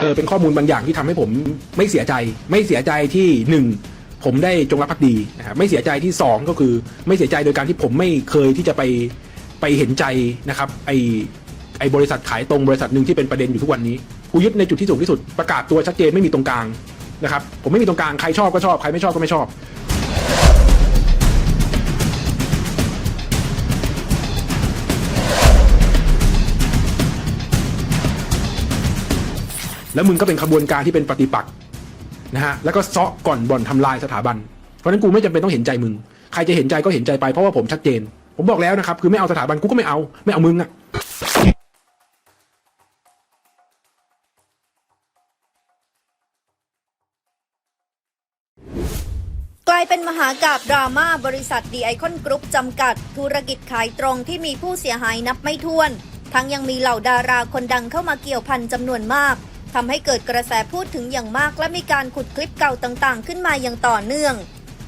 เออเป็นข้อมูลบางอย่างที่ทำให้ผมไม่เสียใจ ไม่เสียใจที่หนึ่งผมได้จงรักภักดีนะครับไม่เสียใจที่สองก็คือไม่เสียใจโดยการที่ผมไม่เคยที่จะไปไปเห็นใจนะครับไอไอบริษัทขายตรงบริษัทหนึ่งที่เป็นประเด็นอยู่ทุกวันนี้กูยึดในจุดที่สูงที่สุดประกาศตัวชัดเจนไม่มีตรงกลางนะครับผมไม่มีตรงกลางใครชอบก็ชอบใครไม่ชอบก็ไม่ชอบ แล้วมึงก็เป็นขบวนการที่เป็นปฏิปักษ์นะฮะแล้วก็เซาะก่อนบ่อนทำลายสถาบัน เพราะฉะนั้นกูไม่จำเป็นต้องเห็นใจมึง ใครจะเห็นใจก็เห็นใจไปเพราะว่าผมชัดเจน ผมบอกแล้วนะครับ คือไม่เอาสถาบันกูก็ไม่เอาไม่เอามึงอะกลายเป็นมหากาบดราม่าบริษัทดีไอคอนกรุ๊ปจำกัด ธุรกิจขายตรงที่มีผู้เสียหายนับไม่ถ้วน ทั้งยังมีเหล่าดาราคนดังเข้ามาเกี่ยวพันจำนวนมาก ทำให้เกิดกระแสพูดถึงอย่างมากและมีการขุดคลิปเก่าต่างๆ ขึ้นมาอย่างต่อเนื่อง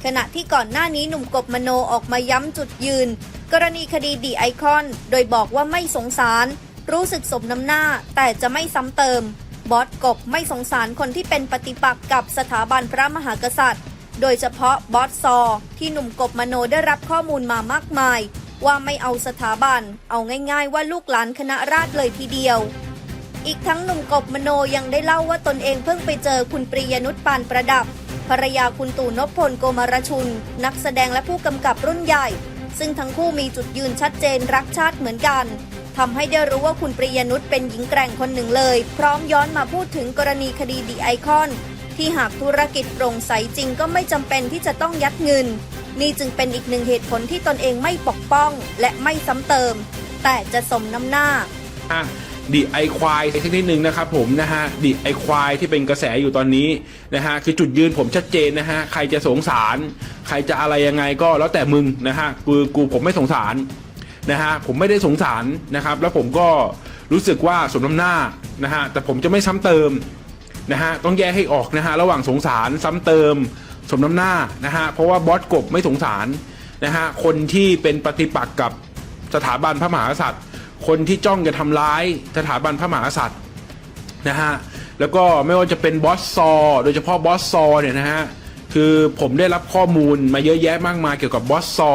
ขณะที่ก่อนหน้านี้หนุ่มกบมโนออกมาย้ำจุดยืน กรณีคดีดีไอคอน โดยบอกว่าไม่สงสาร รู้สึกสมน้ำหน้า แต่จะไม่ซ้ำเติม บอสกบไม่สงสารคนที่เป็นปฏิปักษ์กับสถาบันพระมหากษัตริย์ โดยเฉพาะบอสซอ ที่หนุ่มกบมโนได้รับข้อมูลมามากมาย ว่าไม่เอาสถาบัน เอาง่าย ๆ ว่าลูกหลานคณะราษฎรเลยทีเดียว อีกทั้งหนุ่มกบมโนยังได้เล่าว่าตนเองเพิ่งไปเจอคุณปริยนุชปานประดับ ภรรยาคุณตู่นพพลโกมารชุน นักแสดงและผู้กำกับรุ่นใหญ่ ซึ่งทั้งคู่มีจุดยืนชัดเจนรักชาติเหมือนกันทำให้ได้รู้ว่าคุณปริยนุชเป็นหญิงแกร่งคนหนึ่งเลย พร้อมย้อนมาพูดถึงกรณีคดีดีไอคอน ที่หากธุรกิจโปร่งใสจริงก็ไม่จำเป็นที่จะต้องยัดเงิน นี่จึงเป็นอีกหนึ่งเหตุผลที่ตนเองไม่ปกป้อง และไม่ซ้ำเติม แต่จะสมน้ำหน้าอะ ดิไอควายสักนิดนึงนะครับผมนะฮะดิไอควายที่เป็นกระแสอยู่ตอนนี้นะฮะคือจุดยืนผมชัดเจนนะฮะใครจะสงสาร ใครจะอะไรยังไงก็แล้วแต่มึงนะฮะกูกูผมไม่สงสารนะฮะผมไม่ได้สงสารนะครับ แล้วผมก็รู้สึกว่าสมน้ำหน้านะฮะแต่ผมจะไม่ซ้ำเติมนะฮะต้องแยกให้ออกนะฮะระหว่างสงสารซ้ำเติม สมน้ำหน้านะฮะเพราะว่าบอสกบไม่สงสารนะฮะคนที่เป็นปฏิปักษ์กับสถาบันพระมหากษัตริย์ คนที่จ้องจะทำร้ายสถาบันพระมหากษัตริย์นะฮะแล้วก็ไม่ว่าจะเป็นบอสซอโดยเฉพาะบอสซอเนี่ยนะฮะคือผมได้รับข้อมูลมาเยอะแยะมากมายเกี่ยวกับบอสซอ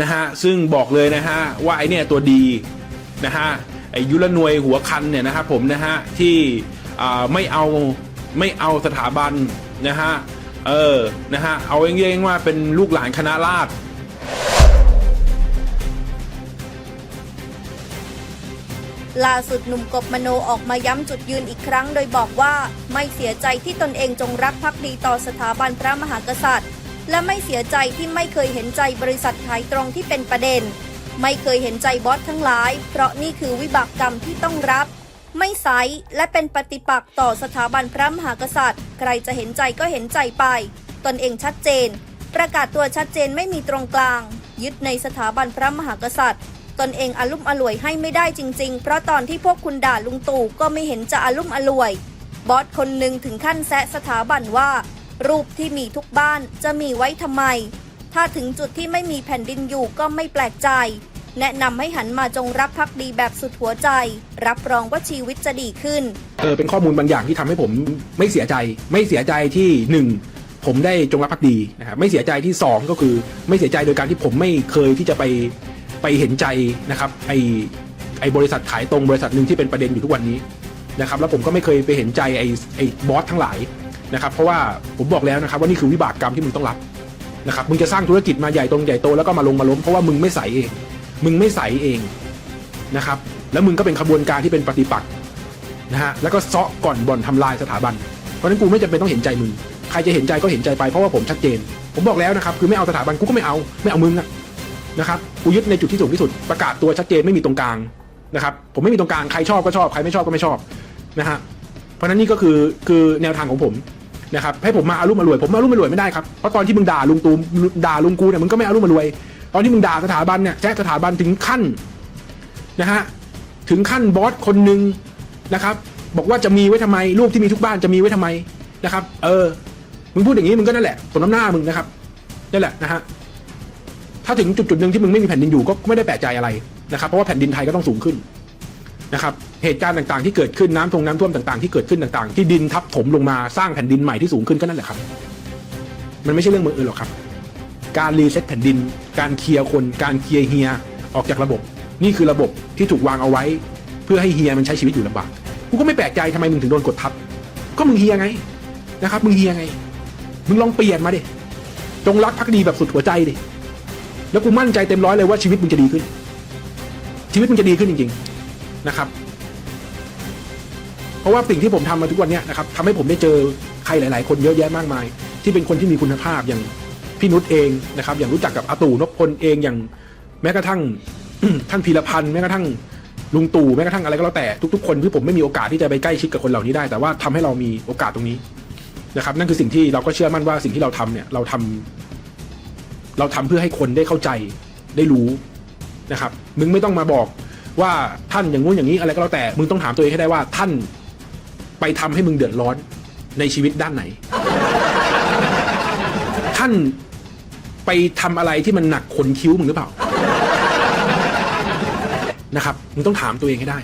นะฮะซึ่งบอกเลยนะฮะว่าไอเนี่ยตัวดีนะฮะไอยุรนวยหัวคันเนี่ยนะครับผมนะฮะที่ไม่เอาไม่เอาสถาบันนะฮะเออนะฮะเอาเองๆว่าเป็นลูกหลานคณะราษฎร ล่าสุดหนุ่มกบมโนออกมาย้ำจุดยืนอีกครั้ง โดยบอกว่าไม่เสียใจที่ตนเองจงรักภักดีต่อสถาบันพระมหากษัตริย์ และไม่เสียใจที่ไม่เคยเห็นใจบริษัทขายตรงที่เป็นประเด็น ไม่เคยเห็นใจบอสทั้งหลาย เพราะนี่คือวิบากกรรมที่ต้องรับ ไม่ไซส์และเป็นปฏิปักษ์ต่อสถาบันพระมหากษัตริย์ ใครจะเห็นใจก็เห็นใจไป ตนเองชัดเจน ประกาศตัวชัดเจนไม่มีตรงกลาง ยึดในสถาบันพระมหากษัตริย์ ตนเองอารุ่มอร่วยให้ไม่ได้จริง ๆ เพราะตอนที่พวกคุณด่าลุงตู่ก็ไม่เห็นจะอารุ่มอร่วย บอสคนหนึ่งถึงขั้นแซะสถาบันว่า รูปที่มีทุกบ้านจะมีไว้ทำไม ถ้าถึงจุดที่ไม่มีแผ่นดินอยู่ก็ไม่แปลกใจ แนะนำให้หันมาจงรักภักดีแบบสุดหัวใจ รับรองว่าชีวิตจะดีขึ้น เออเป็นข้อมูลบางอย่างที่ทำให้ผมไม่เสียใจ ไม่เสียใจที่หนึ่งผมได้จงรักภักดีนะครับไม่เสียใจที่สองก็คือไม่เสียใจโดยการที่ผมไม่เคยที่จะไป ไปเห็นใจนะครับไอไอบริษัทขายตรงบริษัทหนึ่งที่เป็นประเด็นอยู่ทุกวันนี้นะครับแล้วผมก็ไม่เคยไปเห็นใจไอไอบอสทั้งหลายนะครับเพราะว่าผมบอกแล้วนะครับว่านี่คือวิบากกรรมที่มึงต้องรับนะครับมึงจะสร้างธุรกิจมาใหญ่ตรงใหญ่โตแล้วก็มาลงมาล้มเพราะว่ามึงไม่ใสเอง มึงไม่ใสเองนะครับแล้วมึงก็เป็นขบวนการที่เป็นปฏิปักษ์นะฮะแล้วก็เซาะก่อนบ่อนทำลายสถาบัน เพราะฉะนั้นกูไม่จำเป็นต้องเห็นใจมึงใครจะเห็นใจก็เห็นใจไปเพราะว่าผมชัดเจน ผมบอกแล้วนะครับคือไม่เอาสถาบันกูก็ไม่เอาไม่เอามึงอะ นะครับกูยึดในจุดที่สูงที่สุดประกาศตัวชัดเจนไม่มีตรงกลางนะครับ ผมไม่มีตรงกลางใครชอบก็ชอบใครไม่ชอบก็ไม่ชอบนะฮะเพราะนั้นนี่ก็คือคือแนวทางของผมนะครับให้ผมมาอารุ่มอรวยผมมาอารุ่มอรวยไม่ได้ครับเพราะตอนที่มึงด่าลุงตูมด่าลุงกูเนี่ยมึงก็ไม่อารุ่มอรวย ตอนที่มึงด่าสถาบันเนี่ยแจ้สถาบันถึงขั้นนะฮะถึงขั้นบอสคนหนึ่งนะครับบอกว่าจะมีไว้ทำไมรูปที่มีทุกบ้านจะมีไว้ทำไมนะครับ เออ มึงพูดอย่างนี้มึงก็นั่นแหละสมน้ำหน้ามึงนะครับนั่นแหละนะฮะ ถ้าถึงจุดจุดๆหนึ่งที่มึงไม่มีแผ่นดินอยู่ก็ไม่ได้แปลกใจอะไรนะครับ เพราะว่าแผ่นดินไทยก็ต้องสูงขึ้นนะครับ เหตุการณ์ต่างๆ ที่เกิดขึ้นน้ำทงน้ำท่วมต่างๆ ที่เกิดขึ้นต่างๆ ที่ดินทับถมลงมาสร้างแผ่นดินใหม่ที่สูงขึ้นก็นั่นแหละครับ มันไม่ใช่เรื่องมืออื่นหรอกครับ การรีเซ็ตแผ่นดิน การเคลียร์คน การเคลียร์เฮียออกจากระบบ นี่คือระบบที่ถูกวางเอาไว้ เพื่อให้เฮียมันใช้ชีวิตอยู่ลำบาก กูก็ไม่แปลกใจทำไมมึงถึงโดนกดทับ ก็มึงเฮียไงนะครับ มึงเฮียไง มึงลองเปลี่ยนมาดิ จงรักภักดีแบบสุดหัวใจดิ แล้วกูมั่นใจเต็มร้อยเลยว่าชีวิตมึงจะดีขึ้น ชีวิตมึงจะดีขึ้นจริง ๆนะครับ เพราะว่าสิ่งที่ผมทำมาทุกวันเนี้ยนะครับทำให้ผมได้เจอใครหลาย ๆ คนเยอะแยะมากมาย ที่เป็นคนที่มีคุณภาพอย่างพี่นุชเองนะครับ อย่างรู้จักกับอาตู่นพพลเองอย่างแม้กระทั่งท่านพีรพันธ์แม้กระทั่งลุงตู่แม้กระทั่งอะไรก็แล้วแต่ทุกๆคนที่ผมไม่มีโอกาสที่จะไปใกล้ชิดกับคนเหล่านี้ได้ แต่ว่าทำให้เรามีโอกาสตรงนี้นะครับ นั่นคือสิ่งที่เราก็เชื่อมั่นว่าสิ่งที่เราทำเนี่ยเราทำ เราทำเพื่อให้คนได้เข้าใจได้รู้นะครับ มึงไม่ต้องมาบอกว่าท่านอย่างงู้นอย่างนี้อะไรก็แล้วแต่ มึงต้องถามตัวเองให้ได้ว่าท่านไปทำให้มึงเดือดร้อนในชีวิตด้านไหน ท่านไปทำอะไรที่มันหนักขนคิ้วมึงหรือเปล่า นะครับ มึงต้องถามตัวเองให้ได้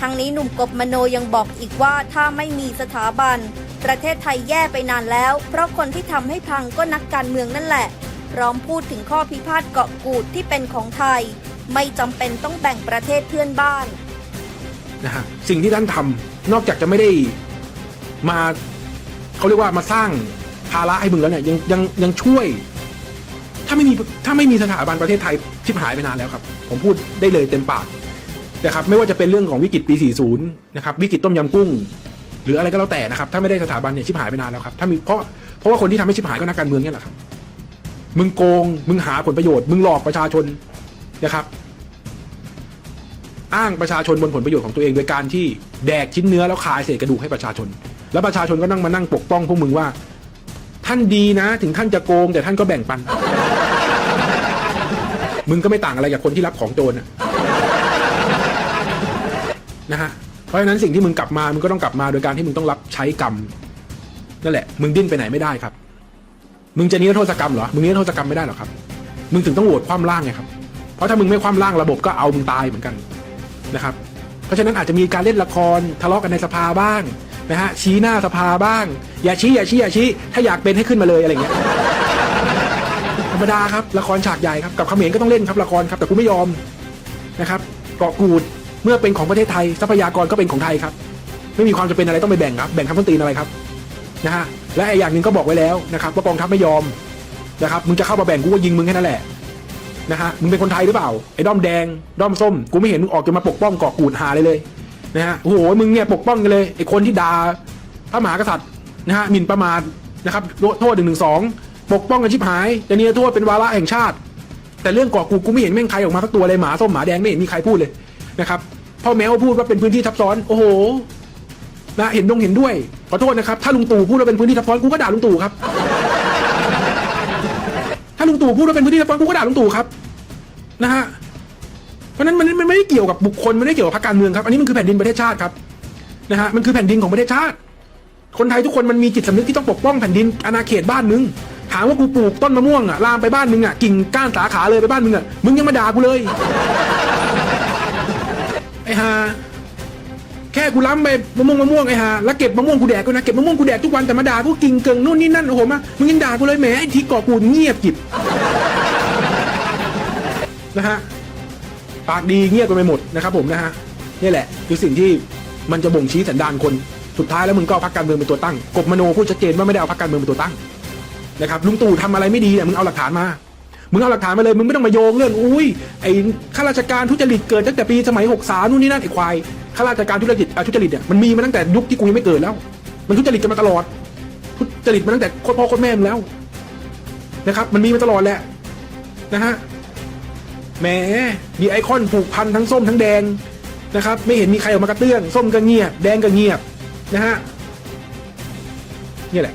ทางนี้หนุ่มกบมโนยังบอกอีกว่าถ้าไม่มีสถาบัน ประเทศไทยแย่ไปนานแล้ว เพราะคนที่ทำให้พังก็นักการเมืองนั่นแหละพร้อมพูดถึงข้อพิพาทเกาะกูดที่เป็นของไทย ไม่จำเป็นต้องแบ่งประเทศเพื่อนบ้านนะฮะสิ่งที่ท่านทำนอกจากจะไม่ได้มาเขาเรียกว่ามาสร้างภาระให้มึงแล้วเนี่ยยังยังยังช่วย ถ้าไม่มีถ้าไม่มีสถาบันประเทศไทยชิบหายไปนานแล้วครับ ผมพูดได้เลยเต็มปาก นะครับไม่ว่าจะเป็นเรื่องของวิกฤตปี 40 นะครับวิกฤตต้มยำกุ้ง หรืออะไรก็แล้วแต่นะครับถ้าไม่ได้สถาบันเนี่ยชิบหายไปนานแล้วครับถ้ามีเพราะเพราะว่าคนที่ทำให้ชิบหายก็นักการเมืองเนี่ยแหละครับมึงโกงมึงหาผลประโยชน์ มึงหลอกประชาชนนะครับ อ้างประชาชนบนผลประโยชน์ของตัวเองโดยการที่แดกชิ้นเนื้อแล้วคายเศษกระดูกให้ประชาชน แล้วประชาชนก็นั่งมานั่งปกป้องพวกมึงว่า ท่านดีนะ ถึงท่านจะโกงแต่ท่านก็แบ่งปัน มึงก็ไม่ต่างอะไรกับคนที่รับของโจรนะ นะฮะเพราะฉะนั้นสิ่งที่มึงกลับมามึงก็ต้องกลับมาโดยการที่มึงต้องรับใช้กรรมนั่นแหละ มึงดิ้นไปไหนไม่ได้ครับ มึงจะนิรโทษกรรมเหรอ มึงนิรโทษกรรมไม่ได้หรอครับ มึงถึงต้องโหวตคว่ำร่างไงครับ เพราะถ้ามึงไม่คว่ำร่างระบบก็เอามึงตายเหมือนกันนะครับ เพราะฉะนั้นอาจจะมีการเล่นละครทะเลาะกันในสภาบ้างนะฮะชี้หน้าสภาบ้าง อย่าชี้อย่าชี้อย่าชี้ถ้าอยากเป็นให้ขึ้นมาเลยอะไรเงี้ยธรรมดาครับละครฉากใหญ่ครับกับเขมรก็ต้องเล่นครับละครครับแต่กูไม่ยอมนะครับเกาะกูด เมื่อเป็นของประเทศไทยทรัพยากรก็เป็นของไทยครับ ไม่มีความจำเป็นอะไรต้องไปแบ่งครับแบ่งทำต้นตีนอะไรครับนะฮะและไอีกอย่างหนึ่งก็บอกไว้แล้วนะครับว่ากองทัพไม่ยอมนะครับมึงจะเข้ามาแบ่งกูก็ยิงมึงแค่นั้นแหละนะฮะมึงเป็นคนไทยหรือเปล่าไอ้ด้อมแดงด้อมส้มกูไม่เห็นมึงออกจะมาปกป้องเกาะกูดหาเลยเลยนะฮะโอ้โหมึงเนี่ยปกป้องกันเลยไอ้คนที่ด่าพระมหากษัตริย์นะฮะหมิ่นประมาทนะครับโทษหนึ่งหนึ่งสองปกป้องกันชิบหายจะเนี่ยโทษเป็นวาระแห่งชาติ แต่เรื่องเกาะกูกูไม่เห็นแม่งใครออกมาสักตัวเลยหมาส้มหมาแดงไม่เห็นมีใครพูดเลย นะครับพ่อแมวพูดว่าเป็นพื้นที่ทับซ้อน โอ้โหนะเห็นดงเห็นด้วยขอโทษนะครับ ถ้าลุงตู่พูดว่าเป็นพื้นที่ทับซ้อนกูก็ด่าลุงตู่ครับ ถ้าลุงตู่พูดว่าเป็นพื้นที่ทับซ้อนกูก็ด่าลุงตู่ครับ นะฮะเพราะนั้นมันมันไม่ได้เกี่ยวกับบุคคลไม่ได้เกี่ยวกับพรรคการเมืองครับ อันนี้มันคือแผ่นดินประเทศชาติครับนะฮะมันคือแผ่นดินของประเทศชาติ คนไทยทุกคนมันมีจิตสำนึกที่ต้องปกป้องแผ่นดินอาณาเขตบ้านมึงถามว่ากูปลูกต้นมะม่วงอะลามไปบ้านมึงอะกิ่งก้านสาขาเลยไปบ้านมึงอะมึงยังมาด่ากูเลย ไอ้ห่าแค่กูล้ำไปมะม่วงมะม่วงไอ้ห่าแล้วเก็บมะม่วงกูแดกกูนะเก็บมะม่วงกูแดกทุกวันแต่มาด่ากูกิ่งเกิงนู่นนี่นั่นโอ้โหมามึงยังด่ากูเลยแหมไอ้ที่ก่อกูเงียบกิบนะฮะปากดีเงียบกันไปหมดนะครับผมนะฮะนี่แหละ คือสิ่งที่มันจะบ่งชี้สันดานคนสุดท้ายแล้วมึงก็เอาพรรคการเมืองเป็นตัวตั้งกบมโนพูดชัดเจนว่าไม่ได้เอาพรรคการเมืองเป็นตัวตั้งนะครับลุงตู่ทำอะไรไม่ดีเนี่ยมึงเอาหลักฐานมา มึงเอาหลักฐานมาเลยมึงไม่ต้องมาโยงเรื่องอุ้ยไอ้ข้าราชการทุจริตเกิดตั้งแต่ปีสมัยหกสานู่นนี่นั่นไอ้ควายข้าราชการทุจริตอะทุจริตเนี่ยมันมีมาตั้งแต่ยุคที่กูยังไม่เกิดแล้ว มันทุจริตกันมาตลอด ทุจริตมาตั้งแต่โคตรพ่อโคตรแม่มแล้วนะครับ มันมีมาตลอดแหละนะฮะแหมมีไอคอนผูกพันทั้งส้มทั้งแดงนะครับ ไม่เห็นมีใครออกมากระเตื้อง ส้มก็เงียบ แดงก็เงียบนะฮะนี่แหละ